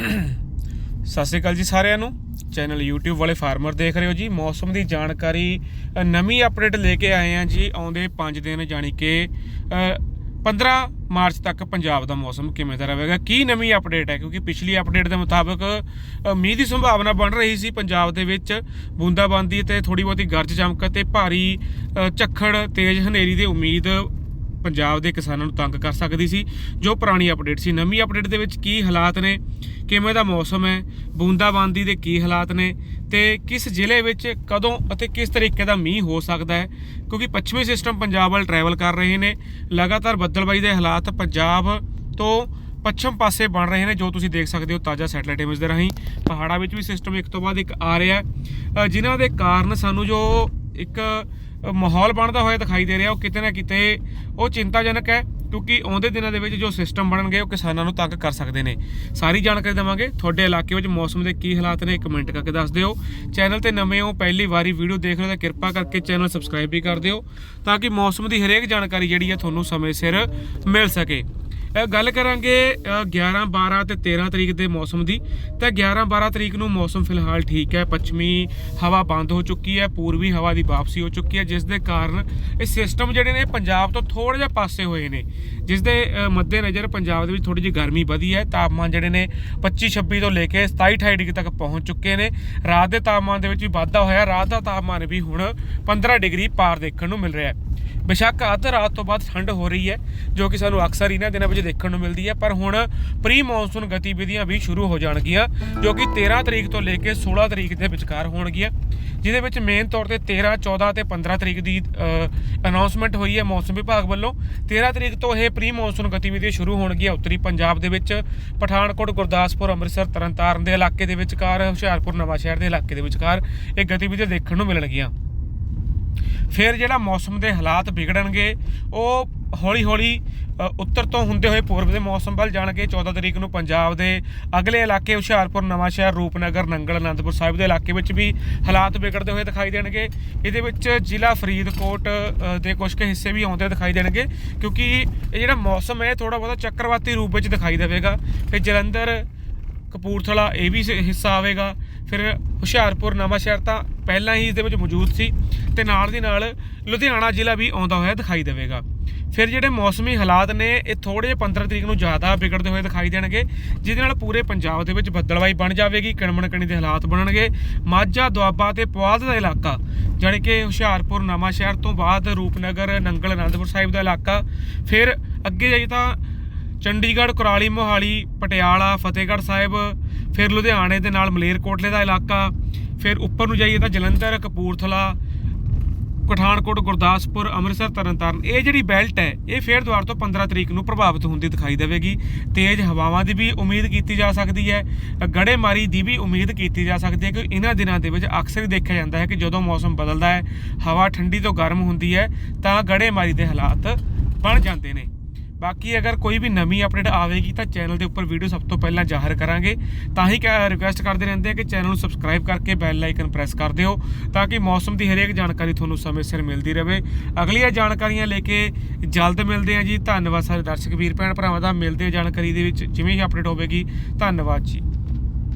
ਸਤਿ ਸ਼੍ਰੀ ਅਕਾਲ ਜੀ ਸਾਰਿਆਂ ਨੂੰ। ਚੈਨਲ YouTube ਵਾਲੇ ਫਾਰਮਰ ਦੇਖ ਰਹੇ ਹੋ ਜੀ। ਮੌਸਮ ਦੀ ਜਾਣਕਾਰੀ ਨਵੀਂ ਅਪਡੇਟ ਲੈ ਕੇ ਆਏ ਆ ਜੀ ਆਉਂਦੇ 5 ਦਿਨ ਜਾਣੀ ਕਿ ਅ, 15 ਮਾਰਚ ਤੱਕ ਪੰਜਾਬ ਦਾ ਮੌਸਮ ਕਿਵੇਂ ਦਾ ਰਹੇਗਾ ਕੀ ਨਵੀਂ ਅਪਡੇਟ ਹੈ? ਕਿਉਂਕਿ ਪਿਛਲੀ ਅਪਡੇਟ ਦੇ ਮੁਤਾਬਕ ਮੀਂਹ ਦੀ ਸੰਭਾਵਨਾ ਬਣ ਰਹੀ ਸੀ ਪੰਜਾਬ ਦੇ ਵਿੱਚ। ਬੂੰਦਾਬਾਂਦੀ ਤੇ ਥੋੜੀ ਬਹੁਤੀ ਗਰਜ ਚਮਕ ਤੇ ਭਾਰੀ ਝੱਖੜ ਤੇਜ਼ ਹਨੇਰੀ ਦੀ ਉਮੀਦ ਪੰਜਾਬ ਦੇ ਕਿਸਾਨਾਂ ਨੂੰ ਤੰਗ ਕਰ ਸਕਦੀ ਸੀ। ਜੋ ਪੁਰਾਣੀ ਅਪਡੇਟ ਸੀ। ਨਵੀਂ ਅਪਡੇਟ ਦੇ ਵਿੱਚ ਕੀ ਹਾਲਾਤ ਨੇ? ਕਿਵੇਂ ਦਾ ਮੌਸਮ ਹੈ? ਬੂੰਦਾਬਾਂਦੀ ਦੇ ਕੀ ਹਾਲਾਤ ਨੇ? ਤੇ ਕਿਸ ਜ਼ਿਲ੍ਹੇ ਵਿੱਚ ਕਦੋਂ ਅਤੇ ਕਿਸ ਤਰੀਕੇ ਦਾ ਮੀਂਹ ਹੋ ਸਕਦਾ ਹੈ? ਕਿਉਂਕਿ ਪੱਛਮੀ ਸਿਸਟਮ ਪੰਜਾਬ ਵੱਲ ਟਰੈਵਲ ਕਰ ਰਹੇ ਨੇ। ਲਗਾਤਾਰ ਬੱਦਲਬਾਈ ਦੇ ਹਾਲਾਤ ਪੰਜਾਬ ਤੋਂ ਪੱਛਮ ਪਾਸੇ ਬਣ ਰਹੇ ਨੇ, ਜੋ ਤੁਸੀਂ ਦੇਖ ਸਕਦੇ ਹੋ ਤਾਜ਼ਾ ਸੈਟਲਾਈਟ ਇਮੇਜ ਦੇ ਰਾਹੀਂ। ਪਹਾੜਾਂ ਵਿੱਚ ਵੀ ਸਿਸਟਮ ਇੱਕ ਤੋਂ ਬਾਅਦ ਇੱਕ ਆ ਰਿਹਾ ਜਿਨ੍ਹਾਂ ਦੇ ਕਾਰਨ ਸਾਨੂੰ ਜੋ ਇੱਕ ਮਾਹੌਲ ਬਣਦਾ ਹੋਇਆ ਦਿਖਾਈ ਦੇ ਰਿਹਾ, ਉਹ ਕਿਤੇ ਨਾ ਕਿਤੇ ਉਹ ਚਿੰਤਾਜਨਕ ਹੈ, ਕਿਉਂਕਿ ਆਉਂਦੇ ਦਿਨਾਂ ਦੇ ਵਿੱਚ ਜੋ ਸਿਸਟਮ ਬਣਨਗੇ, ਉਹ ਕਿਸਾਨਾਂ ਨੂੰ ਤੰਗ ਕਰ ਸਕਦੇ ਨੇ। ਸਾਰੀ ਜਾਣਕਾਰੀ ਦੇਵਾਂਗੇ। ਤੁਹਾਡੇ ਇਲਾਕੇ ਵਿੱਚ ਮੌਸਮ ਦੇ ਕੀ ਹਾਲਾਤ ਨੇ ਕਮੈਂਟ ਕਰਕੇ ਦੱਸ ਦਿਓ। ਚੈਨਲ ਤੇ ਨਵੇਂ ਹੋ, ਪਹਿਲੀ ਵਾਰੀ ਵੀਡੀਓ ਦੇਖ ਰਹੇ ਹੋ ਤਾਂ ਕਿਰਪਾ ਕਰਕੇ ਚੈਨਲ ਸਬਸਕ੍ਰਾਈਬ ਵੀ ਕਰ ਦਿਓ, ਤਾਂ ਕਿ ਮੌਸਮ ਦੀ ਹਰੇਕ ਜਾਣਕਾਰੀ ਜਿਹੜੀ ਹੈ ਤੁਹਾਨੂੰ ਸਮੇਂ ਸਿਰ ਮਿਲ ਸਕੇ। ਗੱਲ ਕਰਾਂਗੇ ਅ, 11 12 ਤੇ 13 ਤਰੀਕ ਦੇ ਮੌਸਮ ਦੀ। ਤਾਂ 11 12 ਤਰੀਕ ਨੂੰ ਮੌਸਮ ਫਿਲਹਾਲ ਠੀਕ ਹੈ। ਪੱਛਮੀ ਹਵਾ ਬੰਦ ਹੋ ਚੁੱਕੀ ਹੈ ਪੂਰਬੀ ਹਵਾ ਦੀ ਵਾਪਸੀ ਹੋ ਚੁੱਕੀ ਹੈ ਜਿਸ ਦੇ ਕਾਰਨ ਇਹ ਸਿਸਟਮ ਜਿਹੜੇ ਨੇ ਪੰਜਾਬ ਤੋਂ ਥੋੜਾ ਜਿਹਾ ਪਾਸੇ ਹੋਏ ਨੇ। ਜਿਸ ਦੇ ਅ, ਮੱਦੇਨਜ਼ਰ ਪੰਜਾਬ ਦੇ ਵਿੱਚ ਥੋੜੀ ਜਿਹੀ ਗਰਮੀ ਵਧੀ ਹੈ। ਤਾਪਮਾਨ ਜਿਹੜੇ ਨੇ 25 26 ਤੋਂ ਲੈ ਕੇ 27 28 ਡਿਗਰੀ ਤੱਕ ਪਹੁੰਚ ਚੁੱਕੇ ਨੇ। ਰਾਤ ਦੇ ਤਾਪਮਾਨ ਦੇ ਵਿੱਚ ਵੀ ਵਾਧਾ ਹੋਇਆ। ਰਾਤ ਦਾ ਤਾਪਮਾਨ ਵੀ ਹੁਣ 15 ਡਿਗਰੀ ਪਾਰ ਦੇਖਣ ਨੂੰ ਮਿਲ ਰਿਹਾ ਹੈ। ਬੇਸ਼ੱਕ ਅੱਧ ਰਾਤ ਤੋਂ ਬਾਅਦ ਠੰਡ ਹੋ ਰਹੀ ਹੈ, ਜੋ ਕਿ ਸਾਨੂੰ ਅਕਸਰ ਇਹਨਾਂ ਦਿਨਾਂ ਵਿੱਚ ਦੇਖਣ ਨੂੰ ਮਿਲਦੀ ਹੈ। ਪਰ ਹੁਣ ਪ੍ਰੀ ਮੌਨਸੂਨ ਗਤੀਵਿਧੀਆਂ ਵੀ ਸ਼ੁਰੂ ਹੋ ਜਾਣਗੀਆਂ, ਜੋ ਕਿ 13 ਤਰੀਕ ਤੋਂ ਲੈ ਕੇ 16 ਤਰੀਕ ਦੇ ਵਿਚਕਾਰ ਹੋਣਗੀਆਂ, ਜਿਹਦੇ ਵਿੱਚ ਮੇਨ ਤੌਰ ਤੇ 13 14 ਤੇ 15 ਤਰੀਕ ਦੀ ਅਨਾਉਂਸਮੈਂਟ ਹੋਈ ਹੈ ਮੌਸਮ ਵਿਭਾਗ ਵੱਲੋਂ। 13 ਤਰੀਕ ਤੋਂ ਇਹ ਪ੍ਰੀ ਮੌਨਸੂਨ ਗਤੀਵਿਧੀਆਂ ਸ਼ੁਰੂ ਹੋਣਗੀਆਂ ਉੱਤਰੀ ਪੰਜਾਬ ਦੇ ਵਿੱਚ, ਪਠਾਨਕੋਟ, ਗੁਰਦਾਸਪੁਰ, ਅੰਮ੍ਰਿਤਸਰ, ਤਰਨਤਾਰਨ ਦੇ ਇਲਾਕੇ ਦੇ ਵਿਚਕਾਰ, ਹੁਸ਼ਿਆਰਪੁਰ, ਨਵਾਂਸ਼ਹਿਰ ਦੇ ਇਲਾਕੇ ਦੇ ਵਿਚਕਾਰ ਇਹ ਗਤੀਵਿਧੀਆਂ ਦੇਖਣ ਨੂੰ ਮਿਲਣਗੀਆਂ। ਫਿਰ ਜਿਹੜਾ ਮੌਸਮ ਦੇ ਹਾਲਾਤ ਵਿਗੜਨਗੇ, ਉਹ ਹੌਲੀ ਹੌਲੀ ਉੱਤਰ ਤੋਂ ਹੁੰਦੇ ਹੋਏ ਪੂਰਬ ਦੇ ਮੌਸਮ ਵੱਲ ਜਾਣਗੇ। 14 ਤਰੀਕ ਨੂੰ ਪੰਜਾਬ ਦੇ ਅਗਲੇ ਇਲਾਕੇ ਹੁਸ਼ਿਆਰਪੁਰ, ਨਵਾਂਸ਼ਹਿਰ, ਰੂਪਨਗਰ, ਨੰਗਲ, ਅਨੰਦਪੁਰ ਸਾਹਿਬ ਦੇ ਇਲਾਕੇ ਵਿੱਚ ਵੀ ਹਾਲਾਤ ਵਿਗੜਦੇ ਹੋਏ ਦਿਖਾਈ ਦੇਣਗੇ। ਇਹਦੇ ਵਿੱਚ ਜ਼ਿਲ੍ਹਾ ਫਰੀਦਕੋਟ ਦੇ ਕੁਝ ਕੁ ਹਿੱਸੇ ਵੀ ਆਉਂਦੇ ਦਿਖਾਈ ਦੇਣਗੇ, ਕਿਉਂਕਿ ਇਹ ਜਿਹੜਾ ਮੌਸਮ ਹੈ ਥੋੜਾ ਬਹੁਤਾ ਚੱਕਰਵਾਤੀ ਰੂਪ ਵਿੱਚ ਦਿਖਾਈ ਦੇਵੇਗਾ। ਫਿਰ ਜਲੰਧਰ, ਕਪੂਰਥਲਾ, ਇਹ ਵੀ ਹਿੱਸਾ ਆਵੇਗਾ। ਫਿਰ ਹੁਸ਼ਿਆਰਪੁਰ ਨਵਾਂਸ਼ਹਿਰ ਤਾਂ ਪਹਿਲਾਂ ਹੀ ਇਸ ਦੇ ਵਿੱਚ ਮੌਜੂਦ ਸੀ ਤੇ ਨਾਲ ਦੀ ਨਾਲ ਲੁਧਿਆਣਾ ਜ਼ਿਲ੍ਹਾ ਵੀ ਆਉਂਦਾ ਹੋਇਆ ਦਿਖਾਈ ਦੇਵੇਗਾ। ਫਿਰ ਜਿਹੜੇ ਮੌਸਮੀ ਹਾਲਾਤ ਨੇ, ਇਹ ਥੋੜੇ ਜਿਹੇ 15 ਤਰੀਕ ਨੂੰ ਜ਼ਿਆਦਾ ਵਿਗੜਦੇ ਹੋਏ ਦਿਖਾਈ ਦੇਣਗੇ, ਜਿਹਦੇ ਨਾਲ ਪੂਰੇ ਪੰਜਾਬ ਦੇ ਵਿੱਚ ਬੱਦਲਵਾਈ ਬਣ ਜਾਵੇਗੀ ਕਣਮਣ ਕਣੀ ਦੇ ਹਾਲਾਤ ਬਣਨਗੇ। ਮਾਝਾ, ਦੁਆਬਾ ਤੇ ਪੁਆਧ ਦਾ ਇਲਾਕਾ, ਜਾਣੀ ਕਿ ਹੁਸ਼ਿਆਰਪੁਰ ਨਵਾਂਸ਼ਹਿਰ ਤੋਂ ਬਾਅਦ ਰੂਪਨਗਰ, ਨੰਗਲ, ਅਨੰਦਪੁਰ ਸਾਹਿਬ ਦਾ ਇਲਾਕਾ। ਫਿਰ ਅੱਗੇ ਜਾਈ ਤਾਂ ਚੰਡੀਗੜ੍ਹ, ਕੁਰਾਲੀ, ਮੋਹਾਲੀ, ਪਟਿਆਲਾ, ਫਤਿਹਗੜ੍ਹ ਸਾਹਿਬ ਫਿਰ ਲੁਧਿਆਣੇ ਦੇ ਨਾਲ ਮਲੇਰਕੋਟਲੇ ਦਾ ਇਲਾਕਾ, ਫਿਰ ਉੱਪਰ ਨੂੰ ਜਾਈਏ ਤਾਂ ਜਲੰਧਰ, ਕਪੂਰਥਲਾ, ਪਠਾਨਕੋਟ, ਗੁਰਦਾਸਪੁਰ, ਅੰਮ੍ਰਿਤਸਰ, ਤਰਨਤਾਰਨ। ਇਹ ਜਿਹੜੀ ਬੈਲਟ ਹੈ, ਇਹ ਫੇਰ ਦੁਆਰ ਤੋਂ 15 ਤਰੀਕ ਨੂੰ ਪ੍ਰਭਾਵਿਤ ਹੁੰਦੀ ਦਿਖਾਈ ਦੇਵੇਗੀ। ਤੇਜ਼ ਹਵਾਵਾਂ ਦੀ ਵੀ ਉਮੀਦ ਕੀਤੀ ਜਾ ਸਕਦੀ ਹੈ, ਗੜੇਮਾਰੀ ਦੀ ਵੀ ਉਮੀਦ ਕੀਤੀ ਜਾ ਸਕਦੀ ਹੈ ਕਿ ਇਹਨਾਂ ਦਿਨਾਂ ਦੇ ਵਿੱਚ ਅਕਸਰ ਹੀ ਦੇਖਿਆ ਜਾਂਦਾ ਹੈ ਕਿ ਜਦੋਂ ਮੌਸਮ ਬਦਲਦਾ ਹੈ, ਹਵਾ ਠੰਡੀ ਤੋਂ ਗਰਮ ਹੁੰਦੀ ਹੈ, ਤਾਂ ਗੜੇਮਾਰੀ ਦੇ ਹਾਲਾਤ ਬਣ ਜਾਂਦੇ ਨੇ। ਬਾਕੀ ਅਗਰ ਕੋਈ ਵੀ ਨਵੀਂ ਅਪਡੇਟ ਆਵੇਗੀ ਤਾਂ ਚੈਨਲ ਦੇ ਉੱਪਰ ਵੀਡੀਓ ਸਭ ਤੋਂ ਪਹਿਲਾਂ ਜ਼ਾਹਰ ਕਰਾਂਗੇ। ਤਾਂ ਹੀ ਰਿਕੁਐਸਟ ਕਰਦੇ ਰਹਿੰਦੇ ਹਾਂ ਕਿ ਚੈਨਲ ਨੂੰ ਸਬਸਕ੍ਰਾਈਬ ਕਰਕੇ ਬੈਲ ਆਈਕਨ ਪ੍ਰੈਸ ਕਰ ਦਿਓ ਤਾਂ ਕਿ ਮੌਸਮ ਦੀ ਹਰੇਕ ਜਾਣਕਾਰੀ ਤੁਹਾਨੂੰ ਸਮੇਂ ਸਿਰ ਮਿਲਦੀ ਰਹੇ। ਅਗਲੀਆਂ ਜਾਣਕਾਰੀਆਂ ਲੈ ਕੇ ਜਲਦ ਮਿਲਦੇ ਹਾਂ ਜੀ। ਧੰਨਵਾਦ ਸਾਰੇ ਦਰਸ਼ਕ ਵੀਰ ਭੈਣ ਭਰਾਵਾਂ ਦਾ। ਮਿਲਦੇ ਆ ਜਾਣਕਾਰੀ ਦੇ ਵਿੱਚ। ਜਿਵੇਂ ਹੀ ਅਪਡੇਟ ਹੋਵੇਗੀ। ਧੰਨਵਾਦ ਜੀ।